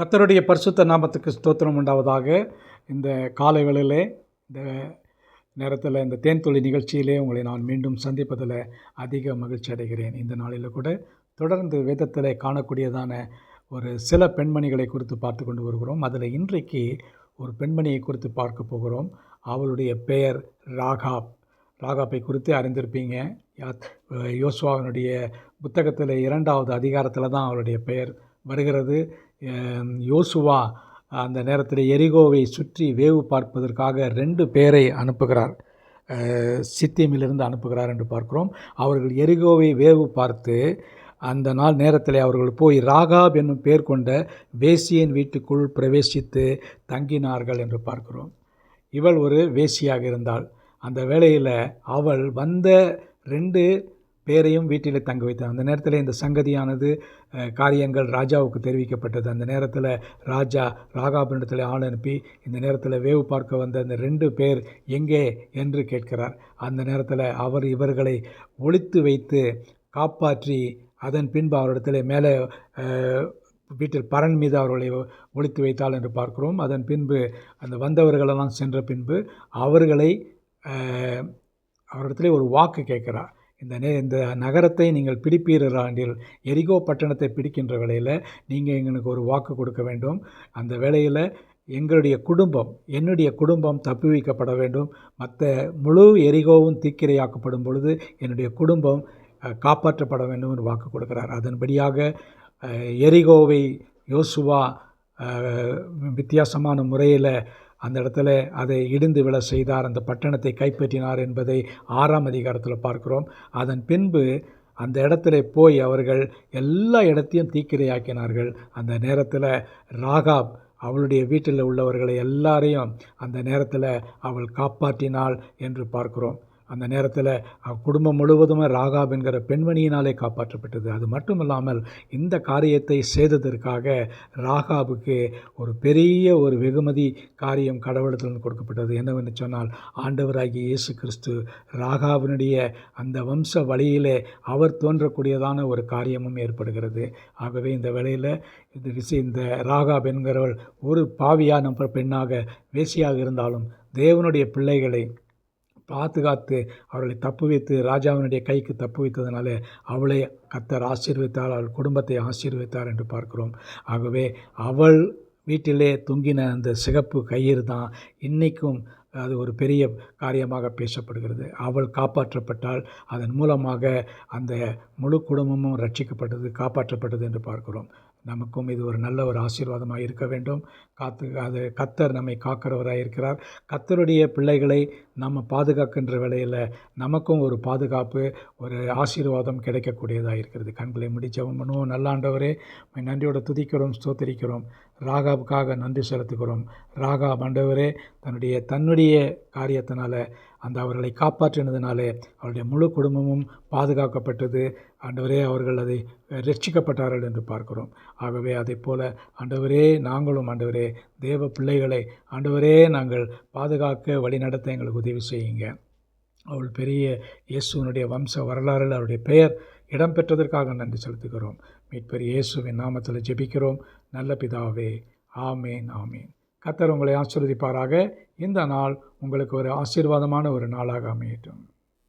கத்தருடைய பரிசுத்த நாமத்துக்கு ஸ்தோத்திரம் உண்டாவதாக. இந்த காலை வேளையிலே இந்த நேரத்தில் இந்த தேன்துளி நிகழ்ச்சியிலே உங்களை நான் மீண்டும் சந்திப்பதில் அதிக மகிழ்ச்சி அடைகிறேன். இந்த நாளில் கூட தொடர்ந்து வேதத்தில் காணக்கூடியதான ஒரு சில பெண்மணிகளை குறித்து பார்த்து கொண்டு வருகிறோம். அதில் இன்றைக்கு ஒரு பெண்மணியை குறித்து பார்க்க போகிறோம். அவளுடைய பெயர் ராகாப். ராகாப்பை குறித்து அறிந்திருப்பீங்க. யாத் யோசுவாவினுடைய புத்தகத்தில் இரண்டாவது அதிகாரத்தில் தான் அவளுடைய பெயர் வருகிறது. யோசுவா அந்த நேரத்தில் எரிகோவை சுற்றி வேவு பார்ப்பதற்காக ரெண்டு பேரை அனுப்புகிறார். சித்தியமிலிருந்து அனுப்புகிறார் என்று பார்க்கிறோம். அவர்கள் எரிகோவை வேவு பார்த்து அந்த நாள் நேரத்தில் அவர்கள் போய் ராகாப் என்னும் பேர் கொண்ட வேசியின் வீட்டுக்குள் பிரவேசித்து தங்கினார்கள் என்று பார்க்கிறோம். இவள் ஒரு வேசியாக இருந்தாள். அந்த வேளையில் அவள் வந்த ரெண்டு பேரையும் வீட்டில் தங்க வைத்தார். அந்த நேரத்தில் இந்த சங்கதியானது காரியங்கள் ராஜாவுக்கு தெரிவிக்கப்பட்டது. அந்த நேரத்தில் ராஜா ராகாபனிடத்தில் ஆள் அனுப்பி இந்த நேரத்தில் வேவு பார்க்க வந்த அந்த ரெண்டு பேர் எங்கே என்று கேட்கிறார். அந்த நேரத்தில் அவர் இவர்களை ஒழித்து வைத்து காப்பாற்றி அதன் பின்பு அவரிடத்தில் மேலே வீட்டில் பரன் மீது அவர்களை ஒழித்து வைத்தாள் என்று பார்க்கிறோம். அதன் பின்பு அந்த வந்தவர்களெல்லாம் சென்ற பின்பு அவர்களை அவரிடத்துல ஒரு வாக்கு கேட்கிறார். இந்த நே இந்த நகரத்தை நீங்கள் பிடிப்பீராண்டில் எரிகோ பட்டணத்தை பிடிக்கின்ற வேளையில் நீங்கள் எங்களுக்கு ஒரு வாக்கு கொடுக்க வேண்டும். அந்த வேளையில் எங்களுடைய குடும்பம் என்னுடைய குடும்பம் தப்பி வைக்கப்பட வேண்டும். மற்ற முழு எரிகோவும் தீக்கிரையாக்கப்படும் பொழுது என்னுடைய குடும்பம் காப்பாற்றப்பட வேண்டும் என்று வாக்கு கொடுக்கிறார். அதன்படியாக எரிகோவை யோசுவா வித்தியாசமான முறையில் அந்த இடத்துல அதை இடிந்து விழ செய்தார் அந்த பட்டணத்தை கைப்பற்றினார் என்பதை ஆறாம் அதிகாரத்தில் பார்க்கிறோம். அதன் பின்பு அந்த இடத்துல போய் அவர்கள் எல்லா இடத்தையும் தீக்கிரையாக்கினார்கள். அந்த நேரத்தில் ராகாப் அவளுடைய வீட்டில் உள்ளவர்களை எல்லாரையும் அந்த நேரத்தில் அவள் காப்பாற்றினாள் என்று பார்க்கிறோம். அந்த நேரத்தில் குடும்பம் முழுவதுமே ராகாப் என்கிற பெண்மணியினாலே காப்பாற்றப்பட்டது. அது மட்டும் இல்லாமல் இந்த காரியத்தை செய்ததற்காக ராகாபுக்கு ஒரு பெரிய ஒரு வெகுமதி காரியம் கடவுளத்தில் கொடுக்கப்பட்டது. என்னவென்று சொன்னால் ஆண்டவராகிய இயேசு கிறிஸ்து ராகாவினுடைய அந்த வம்ச வழியிலே அவர் தோன்றக்கூடியதான ஒரு காரியமும் ஏற்படுகிறது. ஆகவே இந்த வேளையில் இந்த விசை இந்த ராகாப் என்கிறவள் ஒரு பாவியான பெண்ணாக வேசியாக இருந்தாலும் தேவனுடைய பிள்ளைகளை பாதுகாத்து அவர்களை தப்பு வைத்து ராஜாவினுடைய கைக்கு தப்பு வைத்ததுனால அவளை கத்தர் ஆசீர்வித்தார் அவள் குடும்பத்தை ஆசீர்வித்தார் என்று பார்க்கிறோம். ஆகவே அவள் வீட்டிலே தொங்கின அந்த சிகப்பு கயிறு தான் இன்றைக்கும் அது ஒரு பெரிய காரியமாக பேசப்படுகிறது. அவள் காப்பாற்றப்பட்டால் அதன் மூலமாக அந்த முழு குடும்பமும் ரட்சிக்கப்பட்டது காப்பாற்றப்பட்டது என்று பார்க்கிறோம். நமக்கும் இது ஒரு நல்ல ஒரு ஆசீர்வாதமாக இருக்க வேண்டும். காத்து அது கத்தர் நம்மை காக்கிறவராக இருக்கிறார். கத்தருடைய பிள்ளைகளை நம்ம பாதுகாக்கின்ற வேலையில் நமக்கும் ஒரு பாதுகாப்பு ஒரு ஆசீர்வாதம் கிடைக்கக்கூடியதாக இருக்கிறது. கண்களை முடி ஜெபம் பண்ணுவோம். நல்லாண்டவரே நன்றியோட துதிக்கிறோம் ஸ்தோத்திரிக்கிறோம். ராகாவுக்காக நன்றி செலுத்துகிறோம். ராகா ஆண்டவரே தன்னுடைய தன்னுடைய காரியத்தினால அந்த அவர்களை காப்பாற்றினதுனாலே அவருடைய முழு குடும்பமும் பாதுகாக்கப்பட்டது. ஆண்டவரே அவர்கள் அதை ரட்சிக்கப்பட்டார்கள் என்று பார்க்கிறோம். ஆகவே அதைப் போல ஆண்டவரே நாங்களும் ஆண்டவரே தேவ பிள்ளைகளை ஆண்டவரே நாங்கள் பாதுகாக்க வழிநடத்த எங்களுக்கு உதவி செய்யுங்க. அவள் பெரிய இயேசுவனுடைய வம்ச வரலாறில் அவருடைய பெயர் இடம்பெற்றதற்காக நன்றி செலுத்துகிறோம். மீட்பர் இயேசுவின் நாமத்தில் ஜெபிக்கிறோம். நல்ல பிதாவே ஆமேன் ஆமேன். கத்தர் உங்களை ஆசிர்வதிப்பாராக. இந்த நாள் உங்களுக்கு ஒரு ஆசீர்வாதமான ஒரு நாளாக அமையட்டும்.